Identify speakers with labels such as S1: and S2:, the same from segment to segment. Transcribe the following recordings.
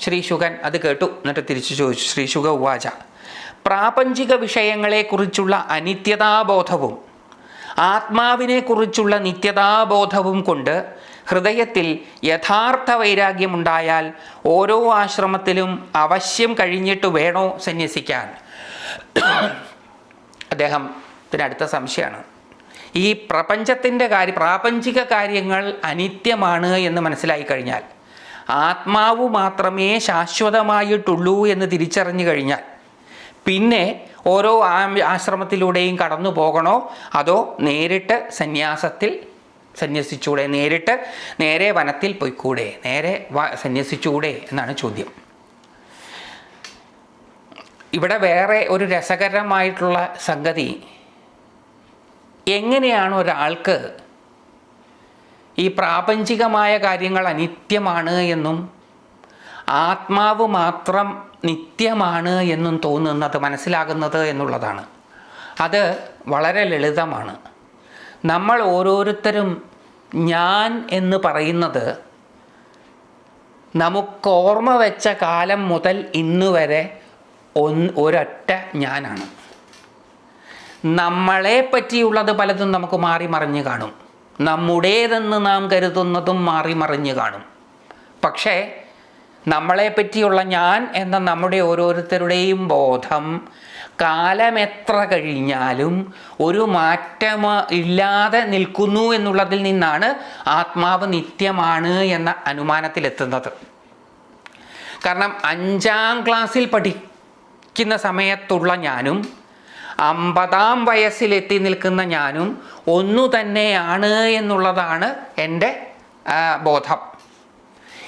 S1: ശ്രീശുകൻ അത് കേട്ടു. എന്നിട്ട് തിരിച്ചു ചോദിച്ചു ശ്രീശുക ഉവാച. പ്രാപഞ്ചിക വിഷയങ്ങളെക്കുറിച്ചുള്ള അനിത്യതാബോധവും ആത്മാവിനെക്കുറിച്ചുള്ള നിത്യതാബോധവും കൊണ്ട് ഹൃദയത്തിൽ യഥാർത്ഥ വൈരാഗ്യമുണ്ടായാൽ ഓരോ ആശ്രമത്തിലും അവശ്യം കഴിഞ്ഞിട്ട് വേണോ സന്യസിക്കാൻ? അദ്ദേഹത്തിന് അടുത്ത സംശയമാണ്. ഈ പ്രപഞ്ചത്തിന്റെ കാര്യം പ്രാപഞ്ചിക കാര്യങ്ങൾ അനിത്യമാണ് എന്ന് മനസ്സിലായി കഴിഞ്ഞാൽ ആത്മാവ് മാത്രമേ ശാശ്വതമായിട്ടുള്ളൂ എന്ന് തിരിച്ചറിഞ്ഞു കഴിഞ്ഞാൽ പിന്നെ ഓരോ ആശ്രമത്തിലൂടെയും കടന്നു പോകണോ? അതോ നേരിട്ട് സന്യാസത്തിൽ സന്യസിച്ചൂടെ? നേരിട്ട് നേരെ വനത്തിൽ പോയിക്കൂടെ? നേരെ വ- സന്യസിച്ചൂടെ എന്നാണ് ചോദ്യം. ഇവിടെ വേറെ ഒരു രസകരമായിട്ടുള്ള സംഗതി എങ്ങനെയാണ് ഒരാൾക്ക് ഈ പ്രാപഞ്ചികമായ കാര്യങ്ങൾ അനിത്യമാണ് എന്നും ആത്മാവ് മാത്രം നിത്യമാണ് എന്നും തോന്നുന്നത് മനസ്സിലാകുന്നത് എന്നുള്ളതാണ്. അത് വളരെ ലളിതമാണ്. നമ്മൾ ഓരോരുത്തരും ഞാൻ എന്ന് പറയുന്നത് നമുക്ക് ഓർമ്മ വെച്ച കാലം മുതൽ ഇന്ന് വരെ ഒന്ന് ഒരൊറ്റ ഞാനാണ്. നമ്മളെ പറ്റിയുള്ളത് പലതും നമുക്ക് മാറി മറിഞ്ഞ് കാണും. നമ്മുടേതെന്ന് നാം കരുതുന്നതും മാറി മറിഞ്ഞ് കാണും. പക്ഷേ നമ്മളെ പറ്റിയുള്ള ഞാൻ എന്ന നമ്മുടെ ഓരോരുത്തരുടെയും ബോധം കാലമെത്ര കഴിഞ്ഞാലും ഒരു മാറ്റം ഇല്ലാതെ നിൽക്കുന്നു എന്നുള്ളതിൽ നിന്നാണ് ആത്മാവ് നിത്യമാണ് എന്ന അനുമാനത്തിലെത്തുന്നത്. കാരണം അഞ്ചാം ക്ലാസ്സിൽ പഠിക്കുന്ന സമയത്തുള്ള ഞാനും അമ്പതാം വയസ്സിലെത്തി നിൽക്കുന്ന ഞാനും ഒന്നു തന്നെയാണ് എന്നുള്ളതാണ് എന്റെ ബോധം.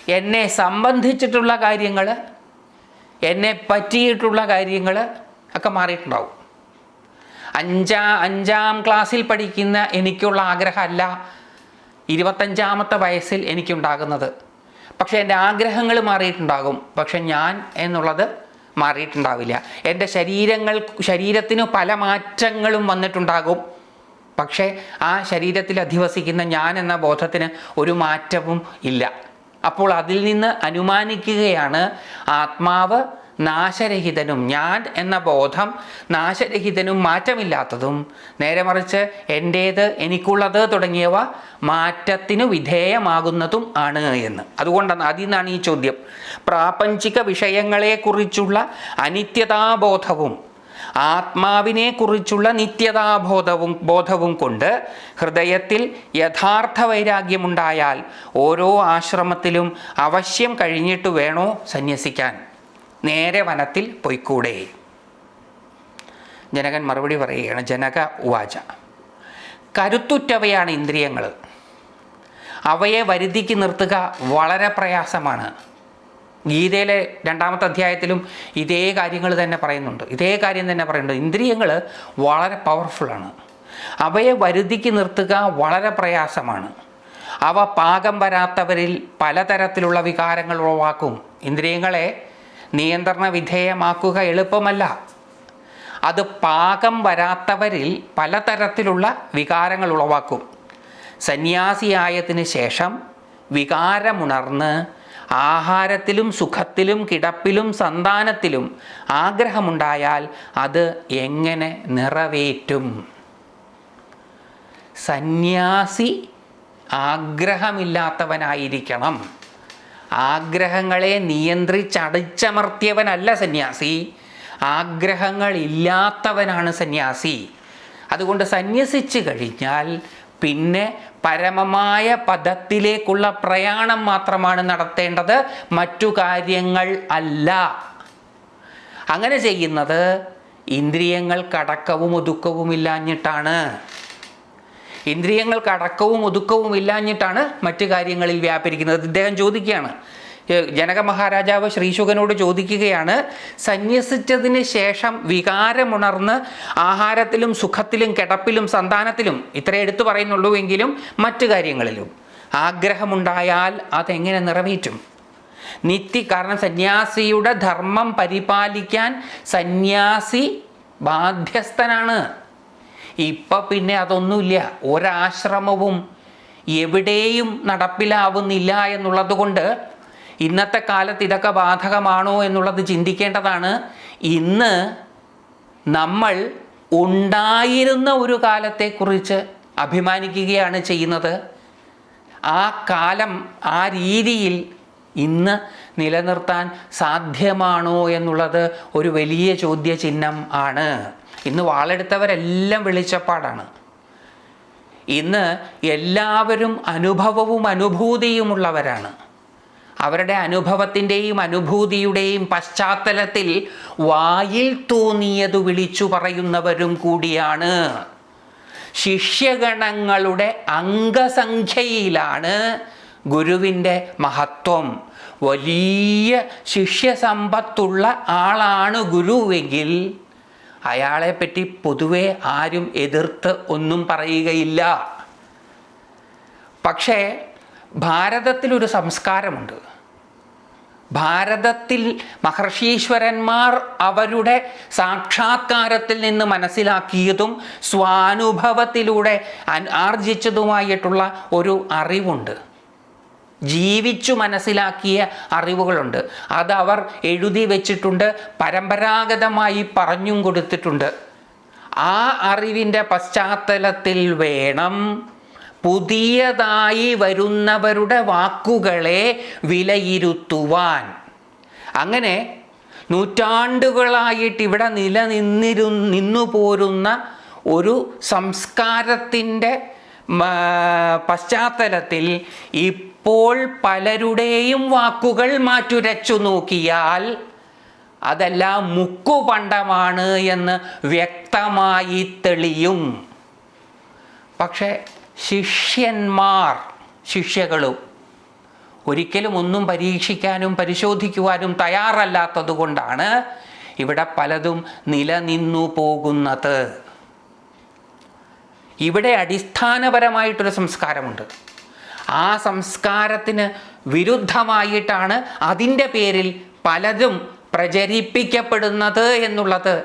S1: എന്നെ സംബന്ധിച്ചിട്ടുള്ള കാര്യങ്ങൾ എന്നെ പറ്റിയിട്ടുള്ള കാര്യങ്ങൾ ഒക്കെ മാറിയിട്ടുണ്ടാവും. അഞ്ചാ അഞ്ചാം ക്ലാസ്സിൽ പഠിക്കുന്ന എനിക്കുള്ള ആഗ്രഹമല്ല ഇരുപത്തഞ്ചാമത്തെ വയസ്സിൽ എനിക്കുണ്ടാകുന്നത്. പക്ഷേ എന്റെ ആഗ്രഹങ്ങൾ മാറിയിട്ടുണ്ടാകും. പക്ഷെ ഞാൻ എന്നുള്ളത് മാറിയിട്ടുണ്ടാവില്ല. എന്റെ ശരീരങ്ങൾ ശരീരത്തിന് പല മാറ്റങ്ങളും വന്നിട്ടുണ്ടാകും. പക്ഷേ ആ ശരീരത്തിൽ അധിവസിക്കുന്ന ഞാൻ എന്ന ബോധത്തിന് ഒരു മാറ്റവും ഇല്ല. അപ്പോൾ അതിൽ നിന്ന് അനുമാനിക്കുകയാണ് ആത്മാവ് നാശരഹിതനും ഞാൻ എന്ന ബോധം നാശരഹിതനും മാറ്റമില്ലാത്തതും. നേരെ മറിച്ച് എന്റേത് എനിക്കുള്ളത് തുടങ്ങിയവ മാറ്റത്തിനു വിധേയമാകുന്നതും ആണ് എന്ന്. അതുകൊണ്ടാണ് അതിൽ നിന്നാണ് ഈ ചോദ്യം. പ്രാപഞ്ചിക വിഷയങ്ങളെക്കുറിച്ചുള്ള അനിത്യതാബോധവും ആത്മാവിനെക്കുറിച്ചുള്ള നിത്യതാബോധവും ബോധവും കൊണ്ട് ഹൃദയത്തിൽ യഥാർത്ഥ വൈരാഗ്യമുണ്ടായാൽ ഓരോ ആശ്രമത്തിലും അവശ്യം കഴിഞ്ഞിട്ട് വേണോ സന്യസിക്കാൻ. നേരെ വനത്തിൽ പൊയ്ക്കൂടെ? ജനകൻ മറുപടി പറയുകയാണ് ജനക ഉവാച. കരുത്തുറ്റവയാണ് ഇന്ദ്രിയങ്ങൾ. അവയെ വരുതിക്ക് നിർത്തുക വളരെ പ്രയാസമാണ്. ഗീതയിലെ രണ്ടാമത്തെ അധ്യായത്തിലും ഇതേ കാര്യങ്ങൾ തന്നെ പറയുന്നുണ്ട്. ഇതേ കാര്യം തന്നെ പറയുന്നുണ്ട്. ഇന്ദ്രിയങ്ങൾ വളരെ പവർഫുള്ളാണ് അവയെ വരുതിക്ക് നിർത്തുക വളരെ പ്രയാസമാണ്. അവ പാകം വരാത്തവരിൽ പലതരത്തിലുള്ള വികാരങ്ങൾ ഉളവാക്കും. ഇന്ദ്രിയങ്ങളെ നിയന്ത്രണ വിധേയമാക്കുക എളുപ്പമല്ല. അത് പാകം വരാത്തവരിൽ പലതരത്തിലുള്ള വികാരങ്ങൾ ഉളവാക്കും. സന്യാസിയായതിനു ശേഷം വികാരമുണർന്ന് ആഹാരത്തിലും സുഖത്തിലും കിടപ്പിലും സന്താനത്തിലും ആഗ്രഹമുണ്ടായാൽ അത് എങ്ങനെ നിറവേറ്റും? സന്യാസി ആഗ്രഹമില്ലാത്തവനായിരിക്കണം. ആഗ്രഹങ്ങളെ നിയന്ത്രിച്ചടിച്ചമർത്തിയവനല്ല സന്യാസി. ആഗ്രഹങ്ങളില്ലാത്തവനാണ് സന്യാസി. അതുകൊണ്ട് സന്യസിച്ച് കഴിഞ്ഞാൽ പിന്നെ പരമമായ പദത്തിലേക്കുള്ള പ്രയാണം മാത്രമാണ് നടത്തേണ്ടത്. മറ്റു കാര്യങ്ങൾ അല്ല. അങ്ങനെ ചെയ്യുന്നത് ഇന്ദ്രിയങ്ങൾ കടക്കവും ഒതുക്കവും ഇല്ലാഞ്ഞിട്ടാണ് ഇന്ദ്രിയങ്ങൾക്ക് അടക്കവും ഒതുക്കവും ഇല്ലാഞ്ഞിട്ടാണ് മറ്റു കാര്യങ്ങളിൽ വ്യാപരിക്കുന്നത്. ഇദ്ദേഹം ചോദിക്കുകയാണ്. ജനക മഹാരാജാവ് ശ്രീശുഖനോട് ചോദിക്കുകയാണ് സന്യസിച്ചതിന് ശേഷം വികാരമുണർന്ന് ആഹാരത്തിലും സുഖത്തിലും കിടപ്പിലും സന്താനത്തിലും ഇത്ര എടുത്തു പറയുന്നുള്ളൂ എങ്കിലും മറ്റു കാര്യങ്ങളിലും ആഗ്രഹമുണ്ടായാൽ അതെങ്ങനെ നിറവേറ്റും? നിത്യ കാരണം സന്യാസിയുടെ ധർമ്മം പരിപാലിക്കാൻ സന്യാസി ബാധ്യസ്ഥനാണ്. ഇപ്പം പിന്നെ അതൊന്നുമില്ല. ഒരാശ്രമവും എവിടെയും നടപ്പിലാവുന്നില്ല എന്നുള്ളത് കൊണ്ട് ഇന്നത്തെ കാലത്ത് ഇതൊക്കെ ബാധകമാണോ എന്നുള്ളത് ചിന്തിക്കേണ്ടതാണ്. ഇന്ന് നമ്മൾ ഉണ്ടായിരുന്ന ഒരു കാലത്തെക്കുറിച്ച് അഭിമാനിക്കുകയാണ് ചെയ്യുന്നത്. ആ കാലം ആ രീതിയിൽ ഇന്ന് നിലനിർത്താൻ സാധ്യമാണോ എന്നുള്ളത് ഒരു വലിയ ചോദ്യചിഹ്നം ആണ്. ഇന്ന് വാളെടുത്തവരെല്ലാം വെളിച്ചപ്പാടാണ്. ഇന്ന് എല്ലാവരും അനുഭവവും അനുഭൂതിയുമുള്ളവരാണ്. അവരുടെ അനുഭവത്തിന്റെയും അനുഭൂതിയുടെയും പശ്ചാത്തലത്തിൽ വായിൽ തോന്നിയത് വിളിച്ചു പറയുന്നവരും കൂടിയാണ്. ശിഷ്യഗണങ്ങളുടെ അംഗസംഖ്യയിലാണ് ഗുരുവിന്റെ മഹത്വം. വലിയ ശിഷ്യസമ്പത്തുള്ള ആളാണ് ഗുരുവെങ്കിൽ അയാളെപ്പറ്റി പൊതുവെ ആരും എതിർത്ത് ഒന്നും പറയുകയില്ല. പക്ഷേ ഭാരതത്തിലൊരു സംസ്കാരമുണ്ട്. ഭാരതത്തിൽ മഹർഷീശ്വരന്മാർ അവരുടെ സാക്ഷാത്കാരത്തിൽ നിന്ന് മനസ്സിലാക്കിയതും സ്വാനുഭവത്തിലൂടെ ആർജിച്ചതുമായിട്ടുള്ള ഒരു അറിവുണ്ട്. ജീവിച്ചു മനസ്സിലാക്കിയ അറിവുകളുണ്ട്. അത് അവർ എഴുതി വെച്ചിട്ടുണ്ട് പരമ്പരാഗതമായി പറഞ്ഞും കൊടുത്തിട്ടുണ്ട്. ആ അറിവിന്റെ പശ്ചാത്തലത്തിൽ വേണം പുതിയതായി വരുന്നവരുടെ വാക്കുകളെ വിലയിരുത്തുവാൻ. അങ്ങനെ നൂറ്റാണ്ടുകളായിട്ട് ഇവിടെ നിലനിന്നിരു നിന്നു പോരുന്ന ഒരു സംസ്കാരത്തിന്റെ പശ്ചാത്തലത്തിൽ ഇപ്പോൾ പലരുടെയും വാക്കുകൾ മാറ്റുരച്ചു നോക്കിയാൽ അതെല്ലാം മുക്കുപണ്ടമാണ് എന്ന് വ്യക്തമായി തെളിയും. പക്ഷേ ശിഷ്യന്മാർ ശിഷ്യകളും ഒരിക്കലും ഒന്നും പരീക്ഷിക്കാനും പരിശോധിക്കുവാനും തയ്യാറല്ലാത്തതുകൊണ്ടാണ് ഇവിടെ പലതും നിലനിന്നു പോകുന്നത്. ഇവിടെ അടിസ്ഥാനപരമായിട്ടൊരു സംസ്കാരമുണ്ട്. ആ സംസ്കാരത്തിന് വിരുദ്ധമായിട്ടാണ് അതിന്റെ പേരിൽ പലതും പ്രചരിപ്പിക്കപ്പെടുന്നത് എന്നുള്ളത്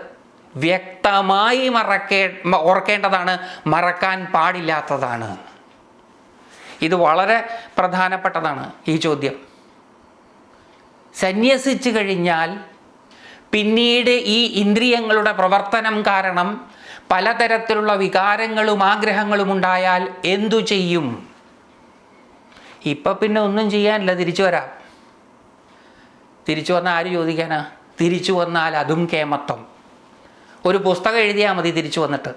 S1: വ്യക്തമായി മറക്കേ ഓർക്കേണ്ടതാണ് മറക്കാൻ പാടില്ലാത്തതാണ്. ഇത് വളരെ പ്രധാനപ്പെട്ടതാണ് ഈ ചോദ്യം. സന്യസിച്ചു കഴിഞ്ഞാൽ പിന്നീട് ഈ ഇന്ദ്രിയങ്ങളുടെ പ്രവർത്തനം കാരണം പലതരത്തിലുള്ള വികാരങ്ങളും ആഗ്രഹങ്ങളും ഉണ്ടായാൽ എന്തു ചെയ്യും? ഇപ്പം പിന്നെ ഒന്നും ചെയ്യാനില്ല തിരിച്ചു വരാം. തിരിച്ചു വന്നാൽ ആര് ചോദിക്കാനാ? തിരിച്ചു വന്നാൽ അതും കേമത്വം. ഒരു പുസ്തകം എഴുതിയാൽ മതി തിരിച്ചു വന്നിട്ട്.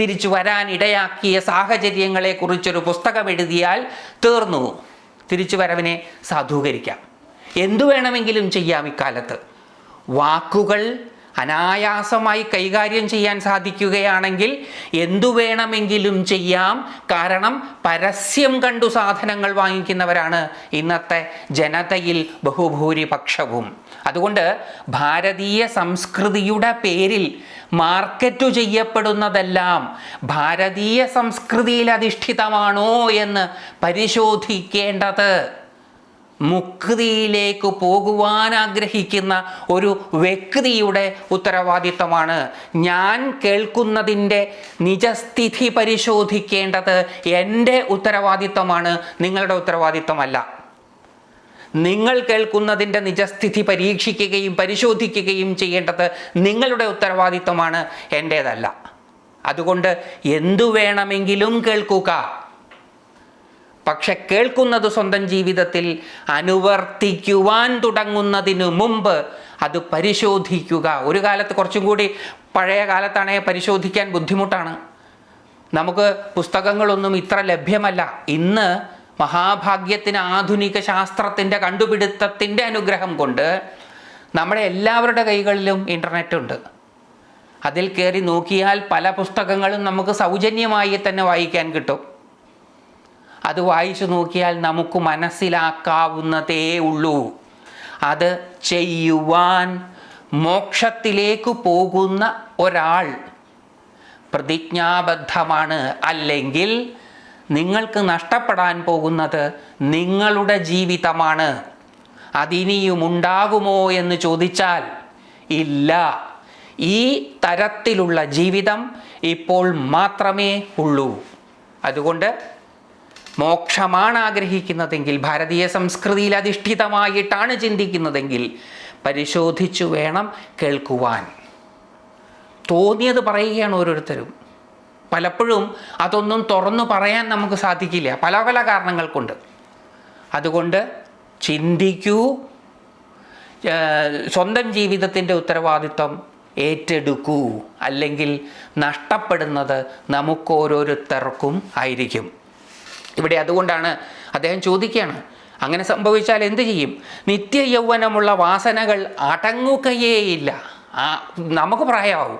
S1: തിരിച്ചു വരാൻ ഇടയാക്കിയ സാഹചര്യങ്ങളെക്കുറിച്ചൊരു പുസ്തകം എഴുതിയാൽ തീർന്നു. തിരിച്ചു വരവിനെ സാധൂകരിക്കാം. എന്തു വേണമെങ്കിലും ചെയ്യാം ഇക്കാലത്ത്. വാക്കുകൾ അനായാസമായി കൈകാര്യം ചെയ്യാൻ സാധിക്കുകയാണെങ്കിൽ എന്തു വേണമെങ്കിലും ചെയ്യാം. കാരണം പരസ്യം കണ്ടു സാധനങ്ങൾ വാങ്ങിക്കുന്നവരാണ് ഇന്നത്തെ ജനതയിൽ ബഹുഭൂരിപക്ഷവും. അതുകൊണ്ട് ഭാരതീയ സംസ്കൃതിയുടെ പേരിൽ മാർക്കറ്റു ചെയ്യപ്പെടുന്നതെല്ലാം ഭാരതീയ സംസ്കൃതിയിൽ അധിഷ്ഠിതമാണോ എന്ന് പരിശോധിക്കേണ്ടത്. മുക്തിയിലേക്ക് പോകുവാൻ ആഗ്രഹിക്കുന്ന ഒരു വ്യക്തിയുടെ ഉത്തരവാദിത്തമാണ് ഞാൻ കേൾക്കുന്നതിന്റെ നിജസ്ഥിതി പരിശോധിക്കേണ്ടത് എന്റെ ഉത്തരവാദിത്തമാണ് നിങ്ങളുടെ ഉത്തരവാദിത്തമല്ല നിങ്ങൾ കേൾക്കുന്നതിന്റെ നിജസ്ഥിതി പരീക്ഷിക്കുകയും പരിശോധിക്കുകയും ചെയ്യേണ്ടത് നിങ്ങളുടെ ഉത്തരവാദിത്തമാണ് എന്റേതല്ല. അതുകൊണ്ട് എന്തു വേണമെങ്കിലും കേൾക്കുക. പക്ഷെ കേൾക്കുന്നത് സ്വന്തം ജീവിതത്തിൽ അനുവർത്തിക്കുവാൻ തുടങ്ങുന്നതിനു മുമ്പ് അത് പരിശോധിക്കുക. ഒരു കാലത്ത് കുറച്ചും കൂടി പഴയ കാലത്താണെങ്കിൽ പരിശോധിക്കാൻ ബുദ്ധിമുട്ടാണ്. നമുക്ക് പുസ്തകങ്ങളൊന്നും ഇത്ര ലഭ്യമല്ല. ഇന്ന് മഹാഭാഗ്യത്തിന് ആധുനിക ശാസ്ത്രത്തിന്റെ കണ്ടുപിടുത്തത്തിന്റെ അനുഗ്രഹം കൊണ്ട് നമ്മുടെ എല്ലാവരുടെ കൈകളിലും ഇന്റർനെറ്റ് ഉണ്ട്. അതിൽ കയറി നോക്കിയാൽ പല പുസ്തകങ്ങളും നമുക്ക് സൗജന്യമായി തന്നെ വായിക്കാൻ കിട്ടും. അത് വായിച്ചു നോക്കിയാൽ നമുക്ക് മനസ്സിലാക്കാവുന്നതേ ഉള്ളൂ. അത് ചെയ്യുവാൻ മോക്ഷത്തിലേക്ക് പോകുന്ന ഒരാൾ പ്രതിജ്ഞാബദ്ധമാണ്. അല്ലെങ്കിൽ നിങ്ങൾക്ക് നഷ്ടപ്പെടാൻ പോകുന്നത് നിങ്ങളുടെ ജീവിതമാണ്. അതിനിയും ഉണ്ടാകുമോ എന്ന് ചോദിച്ചാൽ ഇല്ല. ഈ തരത്തിലുള്ള ജീവിതം ഇപ്പോൾ മാത്രമേ ഉള്ളൂ. അതുകൊണ്ട് മോക്ഷമാണ് ആഗ്രഹിക്കുന്നതെങ്കിൽ ഭാരതീയ സംസ്കൃതിയിൽ അധിഷ്ഠിതമായിട്ടാണ് ചിന്തിക്കുന്നതെങ്കിൽ പരിശോധിച്ചു വേണം കേൾക്കുവാൻ. തോന്നിയത് പറയുകയാണ് ഓരോരുത്തരും. പലപ്പോഴും അതൊന്നും തുറന്നു പറയാൻ നമുക്ക് സാധിക്കില്ല. പല പല കാരണങ്ങൾ കൊണ്ട് അതുകൊണ്ട് ചിന്തിക്കൂ. സ്വന്തം ജീവിതത്തിന്റെ ഉത്തരവാദിത്വം ഏറ്റെടുക്കൂ. അല്ലെങ്കിൽ നഷ്ടപ്പെടുന്നത് നമുക്കോരോരുത്തർക്കും ആയിരിക്കും. ഇവിടെ അതുകൊണ്ടാണ് അദ്ദേഹം ചോദിക്കുകയാണ് അങ്ങനെ സംഭവിച്ചാൽ എന്ത് ചെയ്യും? നിത്യ യൗവനമുള്ള വാസനകൾ അടങ്ങുകയേയില്ല. ആ നമുക്ക് പ്രായമാവും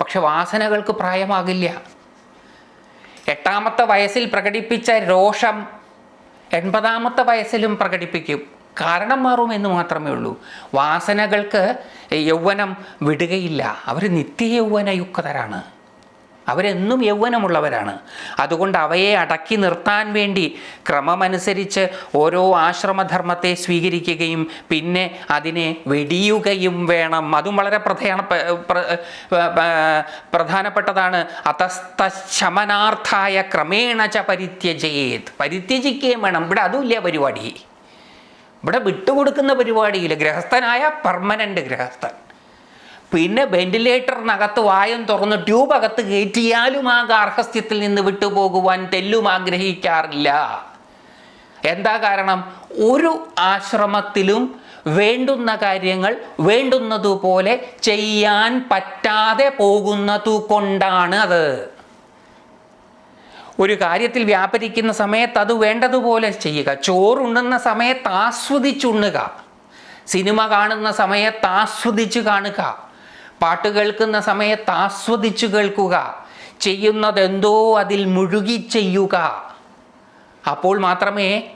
S1: പക്ഷെ വാസനകൾക്ക് പ്രായമാകില്ല. എട്ടാമത്തെ വയസ്സിൽ പ്രകടിപ്പിച്ച രോഷം എൺപതാമത്തെ വയസ്സിലും പ്രകടിപ്പിക്കും. കാരണം മാറും എന്ന് മാത്രമേ ഉള്ളൂ. വാസനകൾക്ക് യൗവനം വിടുകയില്ല. അവർ നിത്യ യൗവനയുക്തരാണ് അവരെന്നും യൗവനമുള്ളവരാണ്. അതുകൊണ്ട് അവയെ അടക്കി നിർത്താൻ വേണ്ടി ക്രമമനുസരിച്ച് ഓരോ ആശ്രമധർമ്മത്തെ സ്വീകരിക്കുകയും പിന്നെ അതിനെ വെടിയുകയും വേണം. അതും വളരെ പ്രധാന പ്രധാനപ്പെട്ടതാണ്. അതസ്തശമനാർത്ഥായ ക്രമേണ ച പരിത്യജയേത്. പരിത്യജിക്കുകയും വേണം. ഇവിടെ അതുമില്ല പരിപാടി. ഇവിടെ വിട്ടുകൊടുക്കുന്ന പരിപാടിയില്ല. ഗൃഹസ്ഥനായ പെർമനന്റ് ഗൃഹസ്ഥൻ. പിന്നെ വെന്റിലേറ്ററിനകത്ത് വായം തുറന്ന് ട്യൂബ് അകത്ത് കയറ്റിയാലും ആ ഗാർഹസ്ഥ്യത്തിൽ നിന്ന് വിട്ടുപോകുവാൻ തെല്ലും ആഗ്രഹിക്കാറില്ല. എന്താ കാരണം? ഒരു ആശ്രമത്തിലും വേണ്ടുന്ന കാര്യങ്ങൾ വേണ്ടുന്നതുപോലെ ചെയ്യാൻ പറ്റാതെ പോകുന്നതു കൊണ്ടാണ് അത്. ഒരു കാര്യത്തിൽ വ്യാപരിക്കുന്ന സമയത്ത് അത് വേണ്ടതുപോലെ ചെയ്യുക. ചോറുണ്ണുന്ന സമയത്ത് ആസ്വദിച്ചുണ്ണുക. സിനിമ കാണുന്ന സമയത്ത് ആസ്വദിച്ച് കാണുക. പാട്ട് കേൾക്കുന്ന സമയത്ത് ആസ്വദിച്ചു കേൾക്കുക. ചെയ്യുന്നതെന്തോ അതിൽ മുഴുകി ചെയ്യുക. അപ്പോൾ മാത്രമേ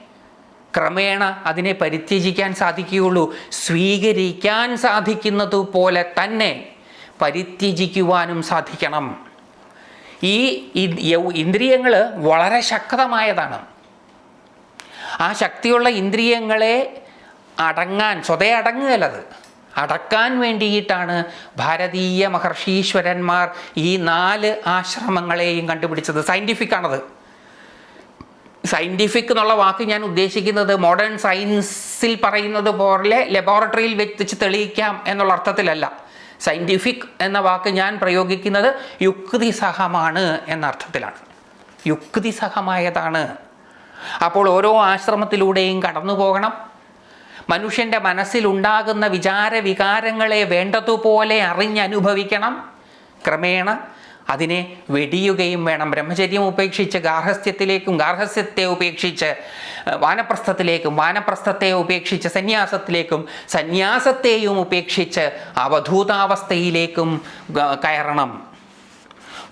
S1: ക്രമേണ അതിനെ പരിത്യജിക്കാൻ സാധിക്കുകയുള്ളൂ. സ്വീകരിക്കാൻ സാധിക്കുന്നത് പോലെ തന്നെ പരിത്യജിക്കുവാനും സാധിക്കണം. ഈ ഇന്ദ്രിയങ്ങൾ വളരെ ശക്തമായതാണ്. ആ ശക്തിയുള്ള ഇന്ദ്രിയങ്ങളെ അടങ്ങാൻ സ്വതേ അടങ്ങുകയല്ലത്. അടക്കാൻ വേണ്ടിയിട്ടാണ് ഭാരതീയ മഹർഷീശ്വരന്മാർ ഈ നാല് ആശ്രമങ്ങളെയും കണ്ടുപിടിച്ചത്. സയന്റിഫിക് ആണത്. സയന്റിഫിക് എന്നുള്ള വാക്ക് ഞാൻ ഉദ്ദേശിക്കുന്നത് മോഡേൺ സയൻസിൽ പറയുന്നത് പോലെ ലബോറട്ടറിയിൽ വെച്ച് തെളിയിക്കാം എന്നുള്ള അർത്ഥത്തിലല്ല. സയന്റിഫിക് എന്ന വാക്ക് ഞാൻ പ്രയോഗിക്കുന്നത് യുക്തിസഹമാണ് എന്ന അർത്ഥത്തിലാണ്. യുക്തിസഹമായതാണ്. അപ്പോൾ ഓരോ ആശ്രമത്തിലൂടെയും കടന്നു പോകണം മനുഷ്യന്റെ മനസ്സിലുണ്ടാകുന്ന വിചാര വികാരങ്ങളെ വേണ്ടതുപോലെ അറിഞ്ഞനുഭവിക്കണം. ക്രമേണ അതിനെ വെടിയുകയും വേണം. ബ്രഹ്മചര്യം ഉപേക്ഷിച്ച് ഗാർഹസ്ഥ്യത്തിലേക്കും ഗാർഹസ്ഥ്യത്തെ ഉപേക്ഷിച്ച് വാനപ്രസ്ഥത്തിലേക്കും വാനപ്രസ്ഥത്തെ ഉപേക്ഷിച്ച് സന്യാസത്തിലേക്കും സന്യാസത്തെയും ഉപേക്ഷിച്ച് അവധൂതാവസ്ഥയിലേക്കും കയറണം.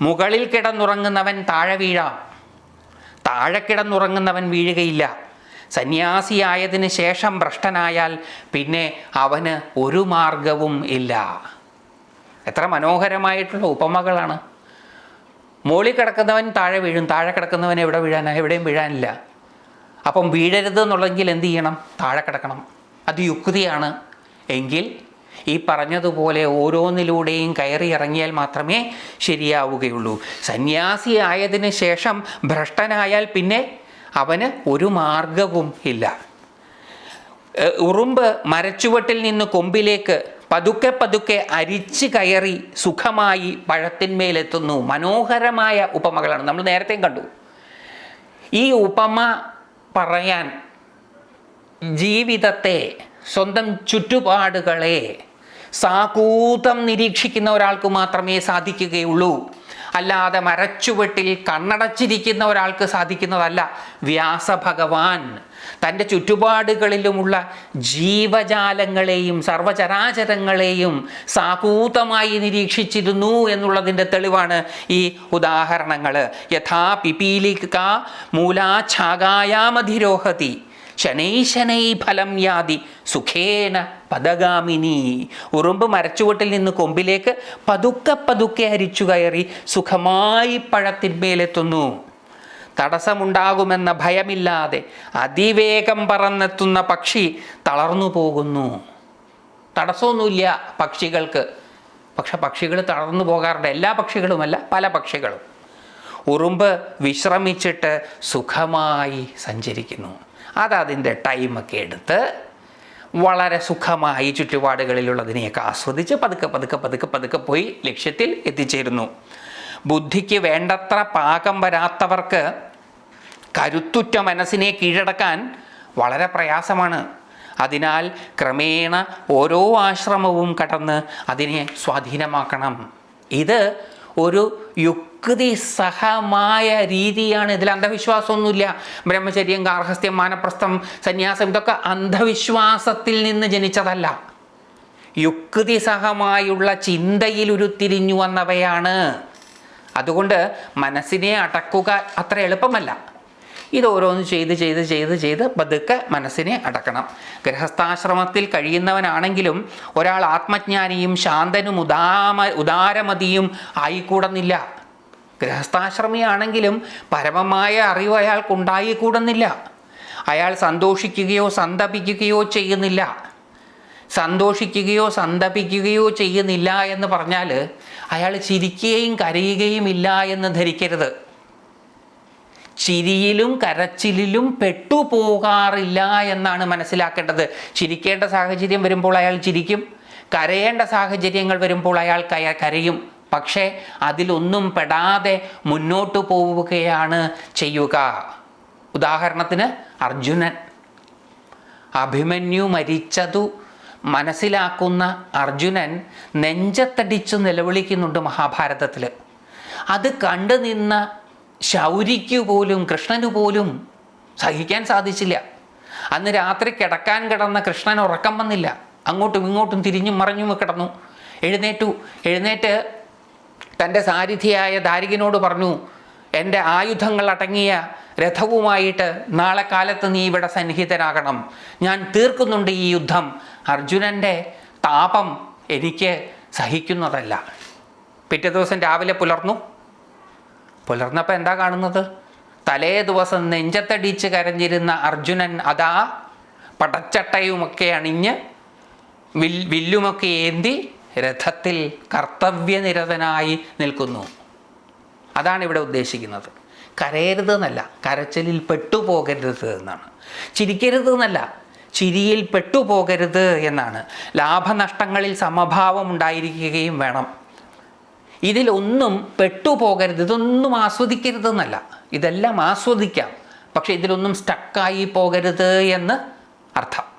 S1: മുകളിൽ കിടന്നുറങ്ങുന്നവൻ താഴെ വീഴാം. താഴെ കിടന്നുറങ്ങുന്നവൻ വീഴുകയില്ല. സന്യാസിയായതിനു ശേഷം ഭ്രഷ്ടനായാൽ പിന്നെ അവന് ഒരു മാർഗവും ഇല്ല. എത്ര മനോഹരമായിട്ടുള്ള ഉപമകളാണ്. മോളി കിടക്കുന്നവൻ താഴെ വീഴും താഴെ കിടക്കുന്നവൻ എവിടെ വീഴാനാണ് എവിടെയും വീഴാനില്ല. അപ്പം വീഴരുത് എന്നുള്ളെങ്കിൽ എന്ത് ചെയ്യണം? താഴെ കിടക്കണം. അത് യുക്തിയാണ്. എങ്കിൽ ഈ പറഞ്ഞതുപോലെ ഓരോന്നിലൂടെയും കയറി ഇറങ്ങിയാൽ മാത്രമേ ശരിയാവുകയുള്ളൂ. സന്യാസിയായതിനു ശേഷം ഭ്രഷ്ടനായാൽ പിന്നെ അവന് ഒരു മാർഗവും ഇല്ല. ഉറുമ്പ് മരച്ചുവട്ടിൽ നിന്ന് കൊമ്പിലേക്ക് പതുക്കെ പതുക്കെ അരിച്ച് കയറി സുഖമായി പഴത്തിന്മേലെത്തുന്നു. മനോഹരമായ ഉപമകളാണ്. നമ്മൾ നേരത്തെയും കണ്ടു. ഈ ഉപമ പറയാൻ ജീവിതത്തെ സ്വന്തം ചുറ്റുപാടുകളെ സാകൂതം നിരീക്ഷിക്കുന്ന ഒരാൾക്ക് മാത്രമേ സാധിക്കുകയുള്ളൂ. അല്ലാതെ മരച്ചുവട്ടിൽ കണ്ണടച്ചിരിക്കുന്ന ഒരാൾക്ക് സാധിക്കുന്നതല്ല. വ്യാസഭഗവാൻ തന്റെ ചുറ്റുപാടുകളിലുമുള്ള ജീവജാലങ്ങളെയും സർവചരാചരങ്ങളെയും സാകൂതമായി നിരീക്ഷിച്ചിരുന്നു എന്നുള്ളതിന്റെ തെളിവാണ് ഈ ഉദാഹരണങ്ങൾ. യഥാ പിപീലിക മൂലാഛാകായാമധിരോഹതി ശനൈ ശനൈ ഫലം യാതി സുഖേന പദഗാമിനി. ഉറുമ്പ് മരച്ചുവട്ടിൽ നിന്ന് കൊമ്പിലേക്ക് പതുക്കെ പതുക്കെ അരിച്ചു കയറി സുഖമായി പഴത്തിന്മേലെത്തുന്നു. തടസ്സമുണ്ടാകുമെന്ന ഭയമില്ലാതെ അതിവേഗം പറന്നെത്തുന്ന പക്ഷി തളർന്നു പോകുന്നു. തടസ്സമൊന്നുമില്ല പക്ഷികൾക്ക്. പക്ഷെ പക്ഷികൾ തളർന്നു പോകാറുണ്ട്. എല്ലാ പക്ഷികളുമല്ല പല പക്ഷികളും. ഉറുമ്പ് വിശ്രമിച്ചിട്ട് സുഖമായി സഞ്ചരിക്കുന്നു. അതതിന്റെ ടൈമൊക്കെ എടുത്ത് വളരെ സുഖമായി ചുറ്റുപാടുകളിലുള്ളതിനെയൊക്കെ ആസ്വദിച്ച് പതുക്കെ പതുക്കെ പതുക്കെ പതുക്കെ പോയി ലക്ഷ്യത്തിൽ എത്തിച്ചേരുന്നു. ബുദ്ധിക്ക് വേണ്ടത്ര പാകം വരാത്തവർക്ക് കരുത്തുറ്റ മനസ്സിനെ കീഴടക്കാൻ വളരെ പ്രയാസമാണ്. അതിനാൽ ക്രമേണ ഓരോ ആശ്രമവും കടന്ന് അതിനെ സ്വാധീനമാക്കണം. ഇത് ഒരു യുക്തിസഹമായ രീതിയാണ് ഇതിൽ അന്ധവിശ്വാസമൊന്നുമില്ല. ബ്രഹ്മചര്യം ഗാർഹസ്ഥ്യം മാനപ്രസ്ഥം സന്യാസം ഇതൊക്കെ അന്ധവിശ്വാസത്തിൽ നിന്ന് ജനിച്ചതല്ല. യുക്തി സഹമായുള്ള ചിന്തയിൽ ഉരുത്തിരിഞ്ഞു വന്നവയാണ്. അതുകൊണ്ട് മനസ്സിനെ അടക്കുക അത്ര എളുപ്പമല്ല. ഇത് ഓരോന്ന് ചെയ്ത് ചെയ്ത് ചെയ്ത് ചെയ്ത് പതുക്കെ മനസ്സിനെ അടക്കണം. ഗൃഹസ്ഥാശ്രമത്തിൽ കഴിയുന്നവനാണെങ്കിലും ഒരാൾ ആത്മജ്ഞാനിയും ശാന്തനും ഉദാമ ഉദാരമതിയും ആയിക്കൂടുന്നില്ല. ഗൃഹസ്ഥാശ്രമിയാണെങ്കിലും പരമമായ അറിവ് അയാൾക്കുണ്ടായിക്കൂടുന്നില്ല. അയാൾ സന്തോഷിക്കുകയോ സന്തപിക്കുകയോ ചെയ്യുന്നില്ല. സന്തോഷിക്കുകയോ സന്തപിക്കുകയോ ചെയ്യുന്നില്ല എന്ന് പറഞ്ഞാൽ അയാൾ ചിരിക്കുകയും കരയുകയും ഇല്ല എന്ന് ധരിക്കരുത്. ചിരിയിലും കരച്ചിലിലും പെട്ടുപോകാറില്ല എന്നാണ് മനസ്സിലാക്കേണ്ടത്. ചിരിക്കേണ്ട സാഹചര്യം വരുമ്പോൾ അയാൾ ചിരിക്കും. കരയേണ്ട സാഹചര്യങ്ങൾ വരുമ്പോൾ അയാൾ കരയും. പക്ഷേ അതിലൊന്നും പെടാതെ മുന്നോട്ട് പോവുകയാണ് ചെയ്യുക. ഉദാഹരണത്തിന് അർജുനൻ അഭിമന്യു മരിച്ചതു മനസ്സിലാക്കുന്ന അർജുനൻ നെഞ്ചത്തടിച്ചു നിലവിളിക്കുന്നുണ്ട് മഹാഭാരതത്തിൽ അത് കണ്ടു നിന്ന ശൗരിക്കു പോലും കൃഷ്ണനു പോലും സഹിക്കാൻ സാധിച്ചില്ല. അന്ന് രാത്രി കിടക്കാൻ കിടന്ന കൃഷ്ണൻ ഉറക്കം വന്നില്ല. അങ്ങോട്ടും ഇങ്ങോട്ടും തിരിഞ്ഞും മറിഞ്ഞും കിടന്നു. എഴുന്നേറ്റു. എഴുന്നേറ്റ് തന്റെ സാരിഥിയായ ദാരികനോട് പറഞ്ഞു എന്റെ ആയുധങ്ങൾ അടങ്ങിയ രഥവുമായിട്ട് നാളെ കാലത്ത് നീ ഇവിടെ സന്നിഹിതനാകണം ഞാൻ തീർക്കുന്നുണ്ട് ഈ യുദ്ധം. അർജുനന്റെ താപം എനിക്ക് സഹിക്കുന്നതല്ല. പിറ്റേ ദിവസം രാവിലെ പുലർന്നു. പുലർന്നപ്പോൾ എന്താ കാണുന്നത്? തലേ ദിവസം നെഞ്ചത്തടിച്ച് കരഞ്ഞിരുന്ന അർജുനൻ അതാ പടച്ചട്ടയുമൊക്കെ അണിഞ്ഞ് വില്ലുമൊക്കെ ഏന്തി രഥത്തിൽ കർത്തവ്യനിരതനായി നിൽക്കുന്നു. അതാണ് ഇവിടെ ഉദ്ദേശിക്കുന്നത്. കരയരുത് എന്നല്ല കരച്ചിലിൽ പെട്ടുപോകരുത് എന്നാണ്. ചിരിക്കരുത് എന്നല്ല ചിരിയിൽ പെട്ടുപോകരുത് എന്നാണ്. ലാഭനഷ്ടങ്ങളിൽ സമഭാവം ഉണ്ടായിരിക്കുകയും വേണം. ഇതിലൊന്നും പെട്ടുപോകരുത് ഇതൊന്നും ആസ്വദിക്കരുത് എന്നല്ല ഇതെല്ലാം ആസ്വദിക്കാം. പക്ഷെ ഇതിലൊന്നും സ്റ്റക്കായി പോകരുത് എന്ന് അർത്ഥം.